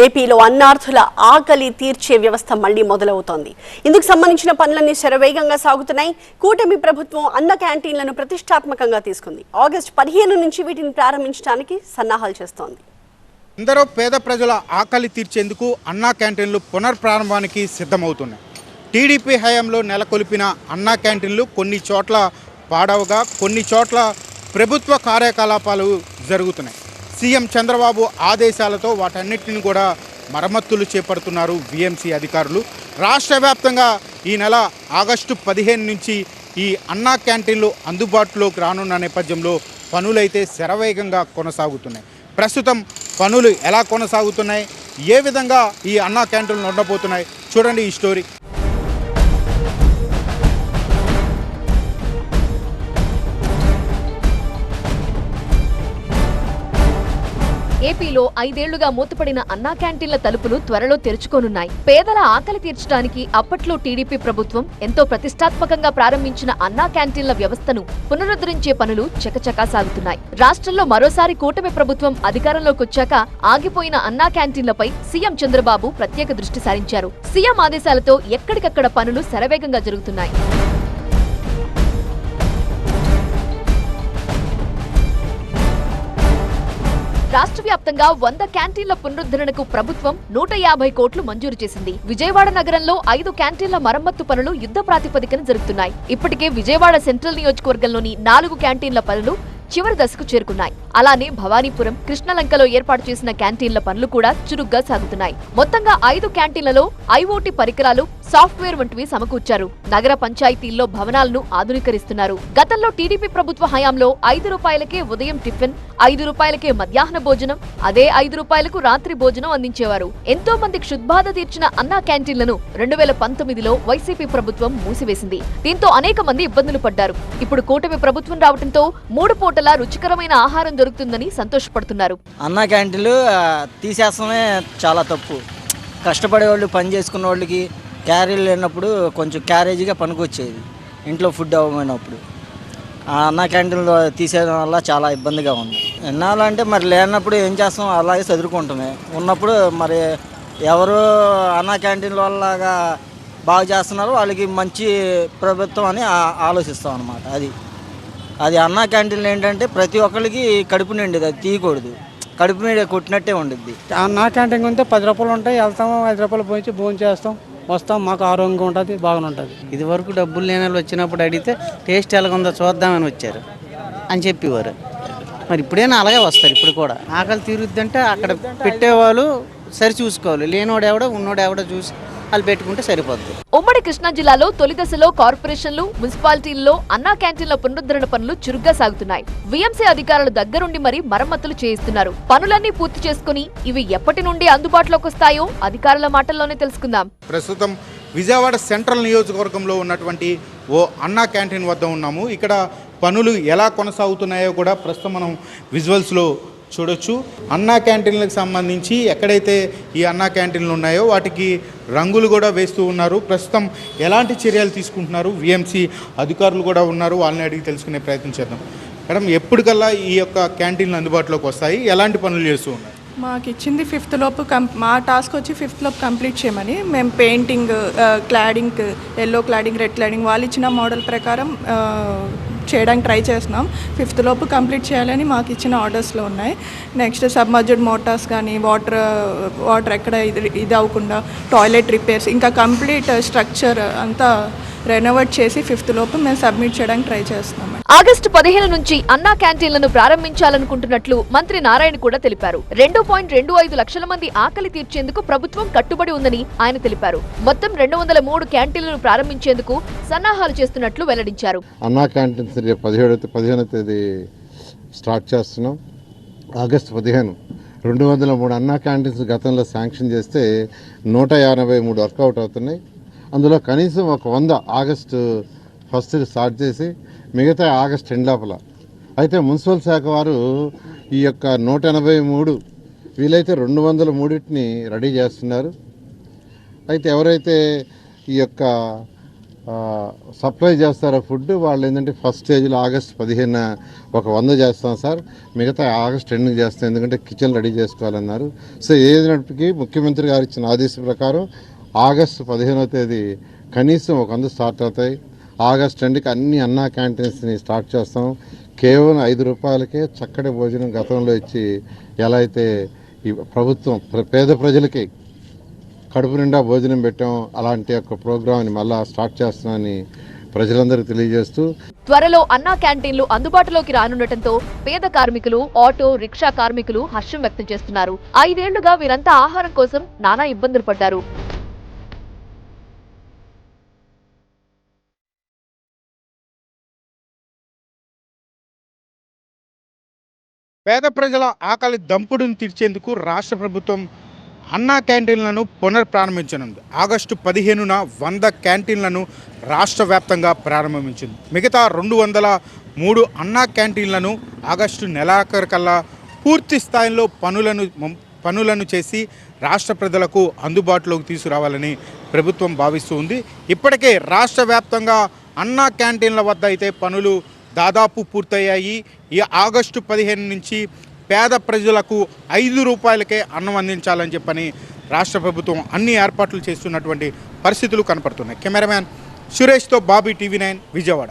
ఏపీలో అన్నార్థుల ఆకలి తీర్చే వ్యవస్థ మళ్ళీ మొదలవుతోంది. ఇందుకు సంబంధించిన పనులన్నీ శరవేగంగా సాగుతున్నాయి. కూటమి ప్రభుత్వం అన్న క్యాంటీన్లను ప్రతిష్టాత్మకంగా తీసుకుంది. ఆగస్టు పదిహేను నుంచి వీటిని ప్రారంభించడానికి సన్నాహాలు చేస్తోంది. ఎందరో పేద ప్రజల ఆకలి తీర్చేందుకు అన్నా క్యాంటీన్లు పునర్ప్రారంభానికి సిద్ధమవుతున్నాయి. టీడీపీ హయాంలో నెలకొల్పిన అన్నా క్యాంటీన్లు కొన్ని చోట్ల పాడవగా కొన్ని చోట్ల ప్రభుత్వ కార్యకలాపాలు జరుగుతున్నాయి. సీఎం చంద్రబాబు ఆదేశాలతో వాటన్నిటిని కూడా మరమ్మతులు చేపడుతున్నారు విఎంసీ అధికారులు. రాష్ట్ర వ్యాప్తంగా ఈ నెల ఆగస్టు పదిహేను నుంచి ఈ అన్నా క్యాంటీన్లు అందుబాటులోకి రానున్న నేపథ్యంలో పనులైతే శరవేగంగా కొనసాగుతున్నాయి. ప్రస్తుతం పనులు ఎలా కొనసాగుతున్నాయి? ఏ విధంగా ఈ అన్నా క్యాంటీన్లు ఉండబోతున్నాయి చూడండి ఈ స్టోరీ. ఏపీలో ఐదేళ్ళుగా మూతపడిన అన్నా క్యాంటీన్ల తలుపులు త్వరలో తెరుచుకోనున్నాయి. పేదల ఆకలి తీర్చడానికి అప్పట్లో టీడీపీ ప్రభుత్వం ఎంతో ప్రతిష్టాత్మకంగా ప్రారంభించిన అన్నా క్యాంటీన్ల వ్యవస్థను పునరుద్ధరించే పనులు చకచకా సాగుతున్నాయి. రాష్ట్రంలో మరోసారి కూటమి ప్రభుత్వం అధికారంలోకొచ్చాక ఆగిపోయిన అన్నా క్యాంటీన్లపై సీఎం చంద్రబాబు ప్రత్యేక దృష్టి సారించారు. సీఎం ఆదేశాలతో ఎక్కడికక్కడ పనులు శరవేగంగా జరుగుతున్నాయి. రాష్ట్ర వ్యాప్తంగా వంద క్యాంటీన్ల పునరుద్ధరణకు ప్రభుత్వం నూట యాభై కోట్లు మంజూరు చేసింది. విజయవాడ నగరంలో ఐదు క్యాంటీన్ల మరమ్మత్తు పనులు యుద్ధ ప్రాతిపదికన జరుగుతున్నాయి. ఇప్పటికే విజయవాడ సెంట్రల్ నియోజకవర్గంలోని నాలుగు క్యాంటీన్ల పనులు చివరి దశకు చేరుకున్నాయి. అలానే భవానీపురం కృష్ణలంకలో ఏర్పాటు చేసిన క్యాంటీన్ల పనులు కూడా చురుగ్గా సాగుతున్నాయి. మొత్తంగా ఐదు క్యాంటీన్లలో ఐఓటీ పరికరాలు సాఫ్ట్వేర్ వంటివి సమకూర్చారు. నగర పంచాయతీల్లో భవనాలను ఆధునీకరిస్తున్నారు. గతంలో టీడీపీ ప్రభుత్వ హయాంలో ఐదు రూపాయలకే ఉదయం టిఫిన్ ఐదు రూపాయలకే మధ్యాహ్న భోజనం అదే ఐదు రూపాయలకు రాత్రి భోజనం అందించేవారు. ఎంతో మంది క్షుద్బాధ తీర్చిన అన్నా క్యాంటీన్లను రెండు వేల పంతొమ్మిదిలో వైసీపీ ప్రభుత్వం మూసివేసింది. దీంతో అనేక మంది ఇబ్బందులు పడ్డారు. ఇప్పుడు కూటమి ప్రభుత్వం రావడంతో మూడు పూటలా రుచికరమైన ఆహారం దొరుకుతుందని సంతోషపడుతున్నారు. అన్న క్యాంటీన్లు తీసేస్తామే తీసేస్తమే చాలా తప్పు. కష్టపడే వాళ్ళు పని చేసుకున్న వాళ్ళకి క్యారీలు లేనప్పుడు కొంచెం క్యారేజీగా పనికొచ్చేది. ఇంట్లో ఫుడ్ అవ్వమైనప్పుడు. ఆ అన్న క్యాంటీన్లో తీసేయడం వల్ల చాలా ఇబ్బందిగా ఉంది. ఎన్నాళ్ళంటే మరి లేనప్పుడు ఏం చేస్తాం? అలాగే చదువుకుంటామే ఉన్నప్పుడు మరి ఎవరు అన్న క్యాంటీన్ల వల్లగా బాగు చేస్తున్నారో వాళ్ళకి మంచి ప్రభుత్వం అని ఆలోచిస్తాం అనమాట అది. అది అన్న క్యాంటీన్లు ఏంటంటే ప్రతి ఒక్కరికి కడుపు నిండేది అది తీయకూడదు. కడుపు మీద కొట్టినట్టే ఉండిద్ది. ఆ నా క్యాంటీన్ ఉంటే పది రూపాయలు ఉంటాయి వెళ్తాము ఐదు రూపాయలు పోయించి భోజనం చేస్తాం వస్తాం మాకు ఆరోగ్యంగా ఉంటుంది బాగానే ఉంటుంది. ఇది వరకు డబ్బులు లేని వాళ్ళు వచ్చినప్పుడు అడిగితే టేస్ట్ ఎలాగుందో చూద్దామని వచ్చారు అని చెప్పేవారు. మరి ఇప్పుడైనా అలాగే వస్తారు ఇప్పుడు కూడా. ఆకలి తీరుద్దంటే అక్కడ పెట్టేవాళ్ళు సరి చూసుకోవాలి. లేనివాడు ఎవడో ఉన్నోడు ఎవడో చూసి వాళ్ళు పెట్టుకుంటే సరిపోద్ది. ఉమ్మడి కృష్ణా జిల్లాలో తొలి దశలో కార్పొరేషన్లు మున్సిపాలిటీల్లో అన్నా క్యాంటీన్ల పునరుద్ధరణ పనులు చురుగ్గా సాగుతున్నాయి. వీఎంసీ అధికారులు దగ్గరుండి మరీ మరమ్మతులు చేయిస్తున్నారు. పనులన్నీ పూర్తి చేసుకుని ఇవి ఎప్పటి నుండి అందుబాటులోకి వస్తాయో అధికారుల మాటల్లోనే తెలుసుకుందాం. ప్రస్తుతం విజయవాడ సెంట్రల్ నియోజకవర్గంలో ఉన్నటువంటి ఓ అన్నా క్యాంటీన్ వద్ద ఉన్నాము. ఇక్కడ పనులు ఎలా కొనసాగుతున్నాయో కూడా ప్రస్తుతం మనం విజువల్స్లో చూడొచ్చు. అన్నా క్యాంటీన్లకు సంబంధించి ఎక్కడైతే ఈ అన్నా క్యాంటీన్లు ఉన్నాయో వాటికి రంగులు కూడా వేస్తూ ఉన్నారు. ప్రస్తుతం ఎలాంటి చర్యలు తీసుకుంటున్నారు? విఎంసీ అధికారులు కూడా ఉన్నారు. వాళ్ళని అడిగి తెలుసుకునే ప్రయత్నం చేద్దాం. మేడం ఎప్పటికల్లా ఈ యొక్క క్యాంటీన్లు అందుబాటులోకి వస్తాయి? ఎలాంటి పనులు చేస్తూ ఉన్నారు? మాకు ఇచ్చింది ఫిఫ్త్ లోపు కం మా టాస్క్ వచ్చి ఫిఫ్త్ లోపు కంప్లీట్ చేయమని మేము painting cladding yellow cladding red cladding వాళ్ళు ఇచ్చిన మోడల్ ప్రకారం చేయడానికి ట్రై చేస్తున్నాం. ఫిఫ్త్ లోపు కంప్లీట్ చేయాలని మాకు ఇచ్చిన ఆర్డర్స్లో ఉన్నాయి. నెక్స్ట్ సబ్మర్జ్డ్ మోటార్స్ కానీ వాటర్ వాటర్ ఎక్కడ ఇది ఇది అవ్వకుండా టాయిలెట్ రిపేర్స్ ఇంకా కంప్లీట్ స్ట్రక్చర్ అంతా రెనోవేట్ చేసి ఫిఫ్త్ లోపు మేము సబ్మిట్ చేయడానికి ట్రై చేస్తున్నాం ఆగస్టు పదిహేను నుంచి అన్నా క్యాంటీన్లను ప్రారంభించాలనుకుంటున్నట్లు మంత్రి నారాయణ కూడా తెలిపారు. రెండు పాయింట్ రెండు ఐదు లక్షల మంది ఆకలి తీర్చేందుకు ప్రభుత్వం కట్టుబడి ఉందని ఆయన తెలిపారు. మొత్తం రెండు వందల మూడు క్యాంటీన్లను ప్రారంభించేందుకు సన్నాహాలు చేస్తున్నట్లు వెల్లడించారు. అన్నా క్యాంటీన్స్ రేపు పదిహేడు పదిహేనో తేదీ స్టార్ట్ చేస్తున్నాం. ఆగస్టు పదిహేను. రెండు వందల మూడు అన్నా క్యాంటీన్స్ గతంలో శాంక్షన్ చేస్తే నూట ఎనభై మూడు వర్కౌట్ అవుతున్నాయి. అందులో కనీసం ఒక వంద ఆగస్టు ఫస్ట్ స్టార్ట్ చేసి మిగతా ఆగస్ట్ ఎండ్ లోపల. అయితే మున్సిపల్ శాఖ వారు ఈ యొక్క నూట ఎనభై మూడు వీలైతే రెండు వందల మూడింటిని రెడీ చేస్తున్నారు. అయితే ఎవరైతే ఈ యొక్క సప్లై చేస్తారో ఫుడ్ వాళ్ళు ఏంటంటే ఫస్ట్ స్టేజ్లో ఆగస్ట్ పదిహేను ఒక వంద చేస్తాం సార్. మిగతా ఆగస్ట్ ఎండింగ్ చేస్తాం ఎందుకంటే కిచెన్ రెడీ చేసుకోవాలన్నారు. సో ఏదైనప్పటికీ ముఖ్యమంత్రి గారు ఇచ్చిన ఆదేశం ప్రకారం ఆగస్టు పదిహేనవ తేదీ కనీసం ఒక వంద స్టార్ట్ అవుతాయి. ఆగస్ట్ రెండుకి అన్ని అన్నా క్యాంటీన్స్ని స్టార్ట్ చేస్తాం. కేవలం ఐదు రూపాయలకే చక్కటి భోజనం గతంలో ఇచ్చి ఎలా అయితే ఈ ప్రభుత్వం పేద ప్రజలకి కడుపు నిండా భోజనం పెట్టాం అలాంటి ఒక ప్రోగ్రామ్ని మళ్ళా స్టార్ట్ చేస్తున్నామని ప్రజలందరికీ తెలియజేస్తూ త్వరలో అన్నా క్యాంటీన్లు అందుబాటులోకి రానుండటంతో పేద కార్మికులు ఆటో రిక్షా కార్మికులు హర్షం వ్యక్తం చేస్తున్నారు. ఐదేళ్ళుగా వీరంతా ఆహారం కోసం నానా ఇబ్బందులు పడ్డారు. పేద ప్రజల ఆకలి దంపుడును తీర్చేందుకు రాష్ట్ర ప్రభుత్వం అన్నా క్యాంటీన్లను పునర్ప్రారంభించనుంది. ఆగస్టు పదిహేనున వంద క్యాంటీన్లను రాష్ట్ర వ్యాప్తంగా ప్రారంభించింది. మిగతా రెండు వందల మూడు అన్నా క్యాంటీన్లను ఆగస్టు నెలాఖరికల్లా పూర్తి స్థాయిలో పనులను పనులను చేసి రాష్ట్ర ప్రజలకు అందుబాటులోకి తీసుకురావాలని ప్రభుత్వం భావిస్తూ ఉంది. ఇప్పటికే రాష్ట్ర వ్యాప్తంగా అన్నా క్యాంటీన్ల వద్ద అయితే పనులు దాదాపు పూర్తయ్యాయి. ఈ ఆగస్టు పదిహేను నుంచి పేద ప్రజలకు ఐదు రూపాయలకే అన్నం అందించాలని చెప్పని రాష్ట్ర ప్రభుత్వం అన్ని ఏర్పాట్లు చేస్తున్నటువంటి పరిస్థితులు కనపడుతున్నాయి. కెమెరామ్యాన్ సురేష్తో బాబీ టీవీ నైన్ విజయవాడ.